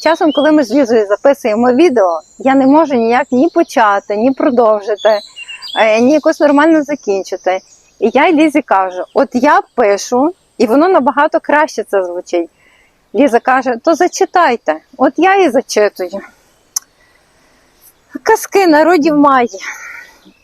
Часом, коли ми з Лізою записуємо відео, я не можу ніяк ні почати, ні продовжити, е, ні якось нормально закінчити. І я Лізі кажу: от я пишу, і воно набагато краще це звучить. Ліза каже: то зачитайте. От я і зачитую. Казки народів має.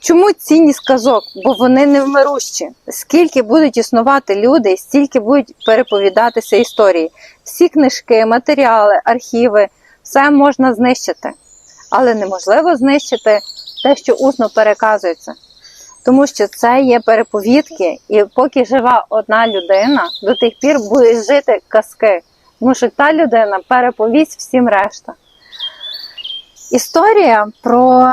Чому цінність казок? Бо вони невмирущі. Скільки будуть існувати люди, стільки будуть переповідатися історії. Всі книжки, матеріали, архіви, все можна знищити. Але неможливо знищити те, що усно переказується. Тому що це є переповідки, і поки жива одна людина, до тих пір будуть жити казки. Тому що та людина переповість всім решта. Історія про.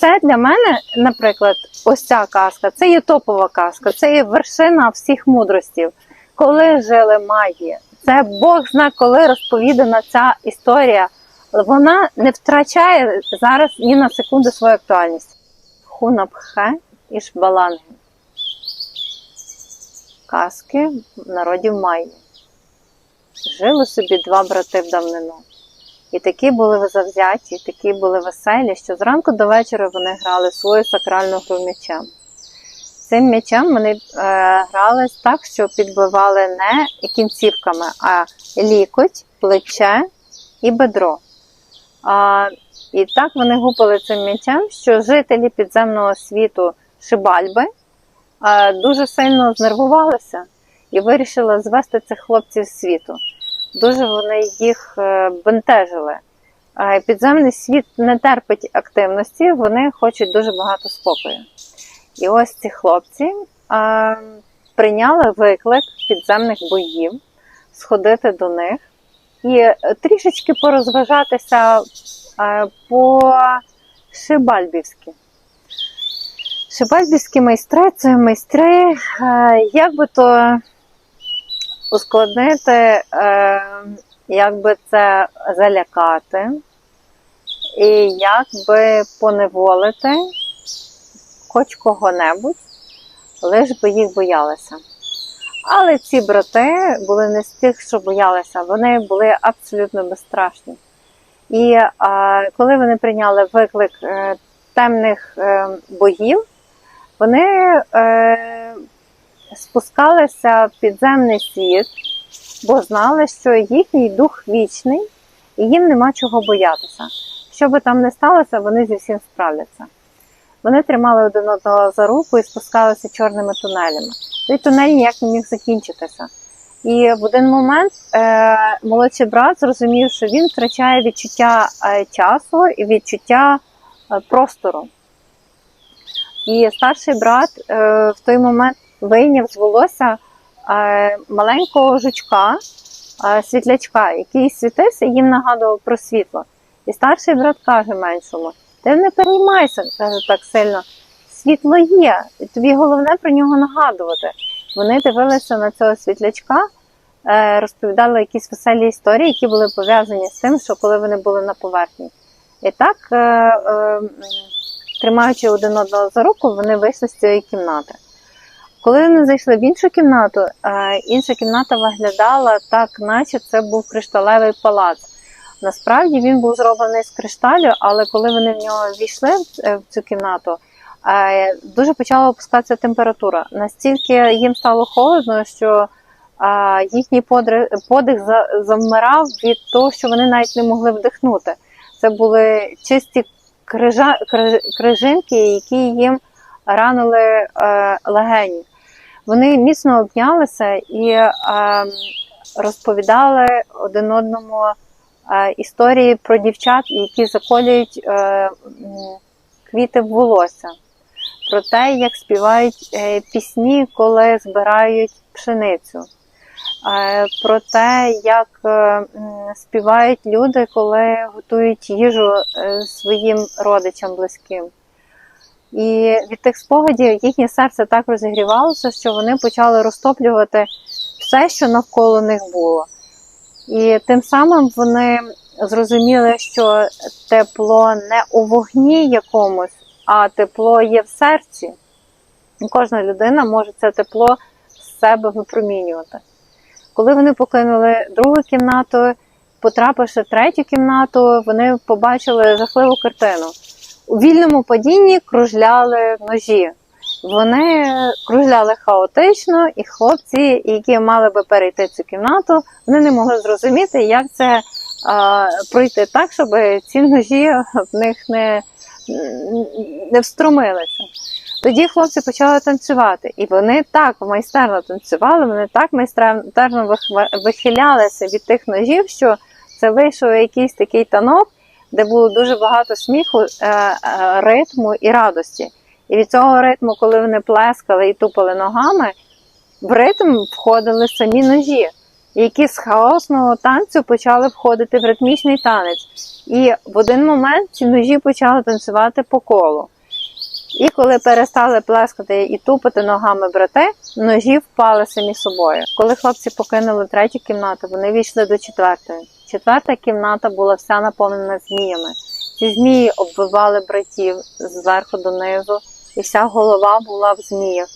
Це для мене, наприклад, ось ця казка, це є топова казка, це є вершина всіх мудростів. Коли жили магії, це Бог зна, коли розповідана ця історія. Вона не втрачає зараз ні на секунду свою актуальність. Хунапхе і Шбаланги. Казки народів Майї. Жили собі два брати в давнину. І такі були завзяті, такі були веселі, що зранку до вечора вони грали свою сакральну гру м'ячем. Цим м'ячем вони е, грали так, що підбивали не кінцівками, а лікоть, плече і бедро. А, і так вони гупали цим м'ячем, що жителі підземного світу Шибальби е, дуже сильно знервувалися і вирішили звести цих хлопців з світу. Дуже вони їх е, бентежили. Підземний світ не терпить активності, вони хочуть дуже багато спокою. І ось ці хлопці е, прийняли виклик підземних боїв, сходити до них і трішечки порозважатися е, по Шибальбівськи. Шибальбівські майстри це майстри, е, як би то ускладнити, е, як би це залякати, і як би поневолити хоч кого-небудь, лиш би їх боялися. Але ці брати були не з тих, що боялися, вони були абсолютно безстрашні. І е, коли вони прийняли виклик е, темних е, богів, вони е, спускалися в підземний світ, бо знали, що їхній дух вічний, і їм нема чого боятися. Що би там не сталося, вони зі всім справляться. Вони тримали один одного за руку і спускалися чорними тунелями. Той тунель ніяк не міг закінчитися. І в один момент е, молодший брат зрозумів, що він втрачає відчуття е, часу і відчуття е, простору. І старший брат е, в той момент вийняв з волосся е, маленького жучка, е, світлячка, який світився і їм нагадував про світло. І старший брат каже меншому: ти не переймайся, каже так сильно. Світло є, і тобі головне про нього нагадувати. Вони дивилися на цього світлячка, е, розповідали якісь веселі історії, які були пов'язані з тим, що коли вони були на поверхні. І так, тримаючи один одного за руку, вони вийшли з цієї кімнати. Коли вони зайшли в іншу кімнату, е, інша кімната виглядала так, наче це був кришталевий палац. Насправді він був зроблений з кришталю, але коли вони в нього війшли в- цю кімнату, е, дуже почала опускатися температура. Настільки їм стало холодно, що е, їхній подих за- завмирав від того, що вони навіть не могли вдихнути. Це були чисті крижа, кри- крижинки, які їм ранили легені. Вони міцно обнялися і е, розповідали один одному е, історії про дівчат, які заколюють е, квіти в волосся, про те, як співають е, пісні, коли збирають пшеницю, е, про те, як е, співають люди, коли готують їжу е, своїм родичам близьким. І від тих спогадів їхнє серце так розігрівалося, що вони почали розтоплювати все, що навколо них було. І тим самим вони зрозуміли, що тепло не у вогні якомусь, а тепло є в серці. Кожна людина може це тепло з себе випромінювати. Коли вони покинули другу кімнату, потрапивши в третю кімнату, вони побачили жахливу картину. У вільному падінні кружляли ножі. Вони кружляли хаотично, і хлопці, які мали би перейти цю кімнату, вони не могли зрозуміти, як це а, пройти так, щоб ці ножі в них не, не встромилися. Тоді хлопці почали танцювати, і вони так майстерно танцювали, вони так майстерно вих- вихилялися від тих ножів, що це вийшов якийсь такий танок, де було дуже багато сміху, е, е, ритму і радості. І від цього ритму, коли вони плескали і тупали ногами, в ритм входили самі ножі, які з хаосного танцю почали входити в ритмічний танець. І в один момент ці ножі почали танцювати по колу. І коли перестали плескати і тупати ногами брати, ножі впали самі собою. Коли хлопці покинули третю кімнату, вони війшли до четвертої. Четверта кімната була вся наповнена зміями. Ці змії обвивали братів зверху донизу, і вся голова була в зміях.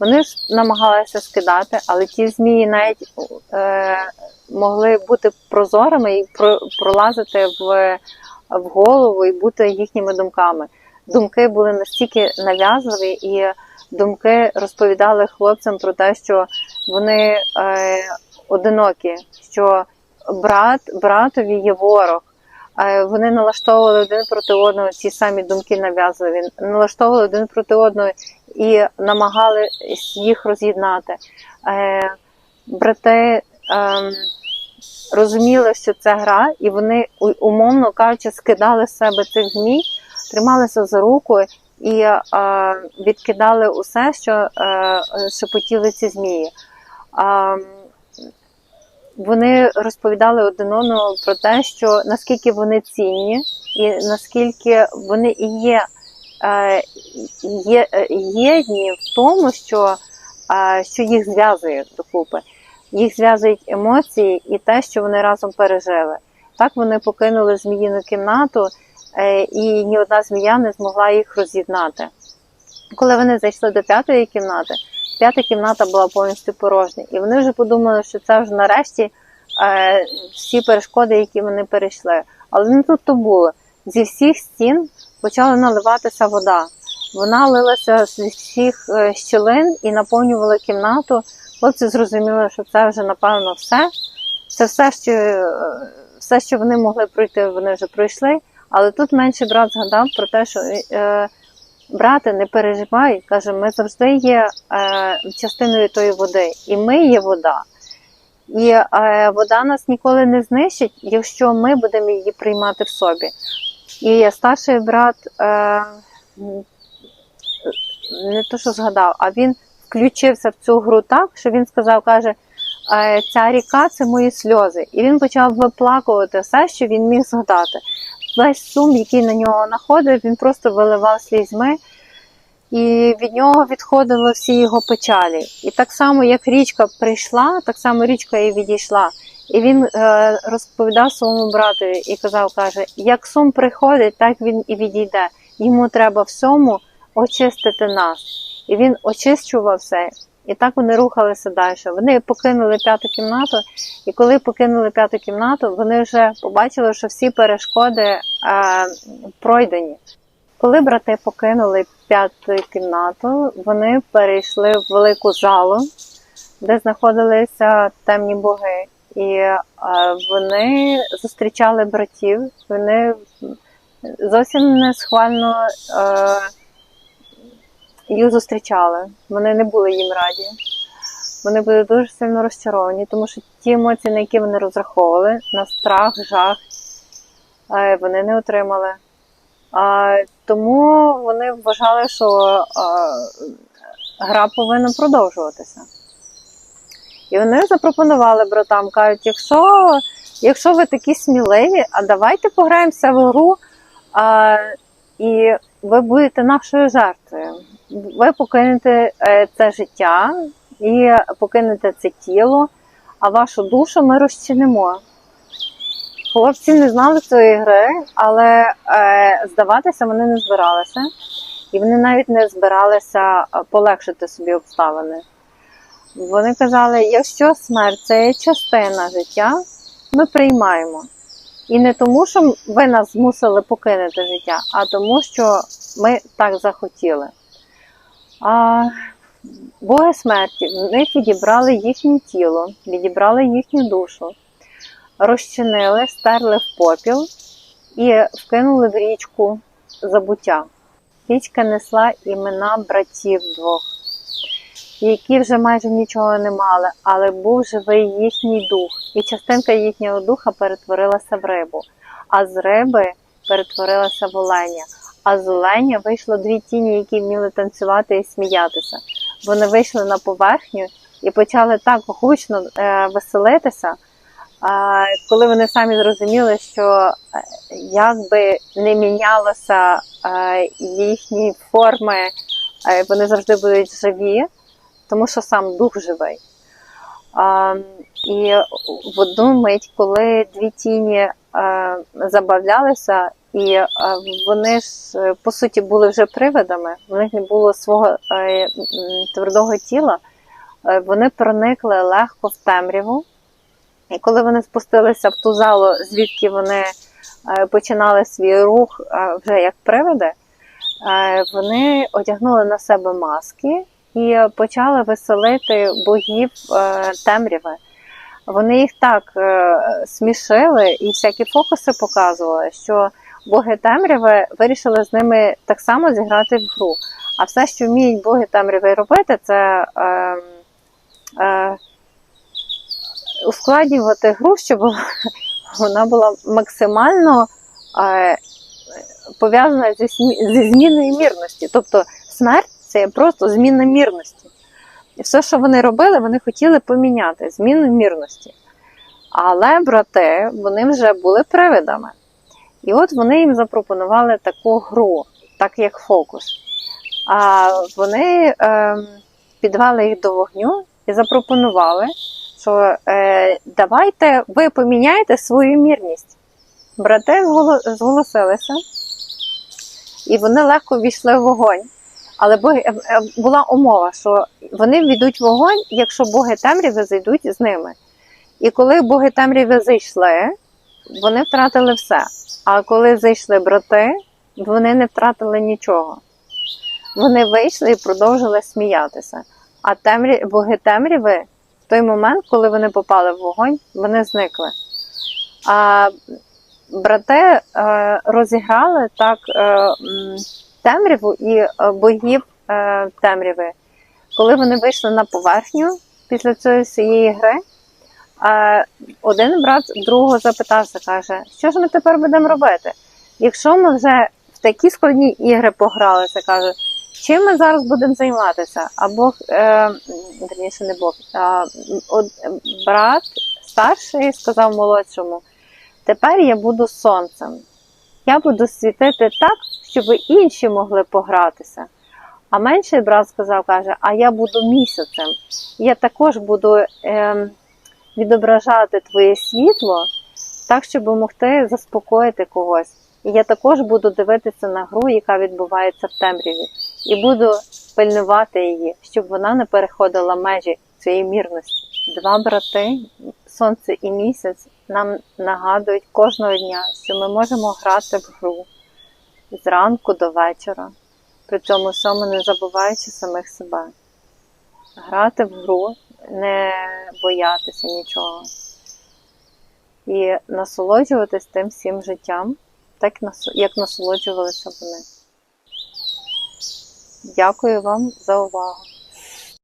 Вони ж намагалися скидати, але ті змії навіть е, могли бути прозорими і про, пролазити в, в голову і бути їхніми думками. Думки були настільки нав'язливі, і думки розповідали хлопцям про те, що вони е, одинокі, що брат братові є ворог. Е, Вони налаштовували один проти одного ці самі думки нав'язливі, налаштовували один проти одного і намагали їх роз'єднати. Е, Брати ем, розуміли, що це гра, і вони, умовно кажучи, скидали з себе цих змій, трималися за руку і е, відкидали усе, що шепотіли ці змії. Вони розповідали один одному про те, що наскільки вони цінні, і наскільки вони і є, е, є е, єдні в тому, що, е, що їх зв'язує докупи. Їх зв'язують емоції і те, що вони разом пережили. Так вони покинули зміїну кімнату, і ні одна змія не змогла їх роз'єднати. Коли вони зайшли до п'ятої кімнати, п'ята кімната була повністю порожня, і вони вже подумали, що це вже нарешті е, всі перешкоди, які вони перейшли. Але не тут то було. Зі всіх стін почала наливатися вода. Вона лилася з всіх е, щілин і наповнювала кімнату. Хлопці зрозуміли, що це вже напевно все. Це все, що, е, все, що вони могли пройти, вони вже пройшли. Але тут менший брат згадав про те, що е, брате, не переживай, каже, ми завжди є е, частиною тої води, і ми є вода. І е, вода нас ніколи не знищить, якщо ми будемо її приймати в собі. І старший брат е, не то, що згадав, а він включився в цю гру так, що він сказав, каже, е, ця ріка це мої сльози. І він почав виплакувати все, що він міг згадати. Весь сум, який на нього находив, він просто виливав слізьми, і від нього відходили всі його печалі. І так само, як річка прийшла, так само річка і відійшла. І він е, розповідав своєму братові і казав, каже, як сум приходить, так він і відійде. Йому треба всьому очистити нас. І він очищував все. І так вони рухалися далі. Вони покинули п'яту кімнату, і коли покинули п'яту кімнату, вони вже побачили, що всі перешкоди е, пройдені. Коли брати покинули п'яту кімнату, вони перейшли в велику залу, де знаходилися темні боги. І е, вони зустрічали братів, вони зовсім не схвально е, їх зустрічали. Вони не були їм раді. Вони були дуже сильно розчаровані, тому що ті емоції, на які вони розраховували, на страх, жах, е, вони не отримали. Тому вони вважали, що гра повинна продовжуватися. І вони запропонували братам, кажуть, якщо, якщо ви такі сміливі, а давайте пограємося в гру, і ви будете нашою жертвою. Ви покинете е, це життя і покинете це тіло, а вашу душу ми розчинимо. Хлопці не знали цієї гри, але е, здаватися вони не збиралися, і вони навіть не збиралися е, полегшити собі обставини. вони казали, якщо смерть це є частина життя, ми приймаємо. І не тому, що ви нас змусили покинути життя, а тому, що ми так захотіли. А боги смерті в них відібрали їхнє тіло, відібрали їхню душу, розчинили, стерли в попіл і вкинули в річку забуття. Річка несла імена братів двох, які вже майже нічого не мали, але був живий їхній дух, і частинка їхнього духа перетворилася в рибу, а з риби перетворилася в оленя. А з оленя вийшло дві тіні, які вміли танцювати і сміятися. Вони вийшли на поверхню і почали так гучно е, веселитися, е, коли вони самі зрозуміли, що е, як би не мінялося е, їхні форми, е, вони завжди будуть живі, тому що сам дух живий. А, і в одну мить, коли дві тіні е, забавлялися, і е, вони ж е, по суті були вже привидами, в них не було свого е, твердого тіла, вони проникли легко в темряву. І коли вони спустилися в ту залу, звідки вони починали свій рух вже як привиди, вони одягнули на себе маски і почали веселити богів темряви. Вони їх так смішили і всякі фокуси показували, що боги темряви вирішили з ними так само зіграти в гру. А все, що вміють боги темряви робити, це е, е, ускладнювати гру, щоб вона була максимально е, пов'язана зі, зі зміною мірності. Тобто смерть це просто зміна мірності. І все, що вони робили, вони хотіли поміняти зміну мірності. Але брати, вони вже були привидами. І от вони їм запропонували таку гру, так як фокус. А вони е, підвели їх до вогню і запропонували, що е, давайте ви поміняєте свою мірність. Брати зголосилися, і вони легко війшли в вогонь. Але е, е, була умова, що вони війдуть в вогонь, якщо боги темряви зайдуть з ними. І коли боги темряви зайшли, вони втратили все. А коли зайшли брати, вони не втратили нічого. Вони вийшли і продовжили сміятися. А темрі... боги темряви в той момент, коли вони попали в вогонь, вони зникли. А брати е, розіграли так е, темряву і е, богів е, темряви. Коли вони вийшли на поверхню після цієї гри, один брат другого запитався, каже, що ж ми тепер будемо робити? Якщо ми вже в такі складні ігри погралися, каже, чим ми зараз будемо займатися? А Бог, е, не Бог, а, от, брат старший сказав молодшому, тепер я буду сонцем. Я буду світити так, щоб інші могли погратися. А менший брат сказав, каже, а я буду місяцем. Я також буду ем, відображати твоє світло так, щоб могти заспокоїти когось. І я також буду дивитися на гру, яка відбувається в темряві, і буду пильнувати її, щоб вона не переходила межі цієї мірності. Два брати, сонце і місяць, нам нагадують кожного дня, що ми можемо грати в гру зранку до вечора, при цьому всьому не забуваючи самих себе. Грати в гру, не боятися нічого. І насолоджуватись тим всім життям, так як насолоджувалися вони. Дякую вам за увагу.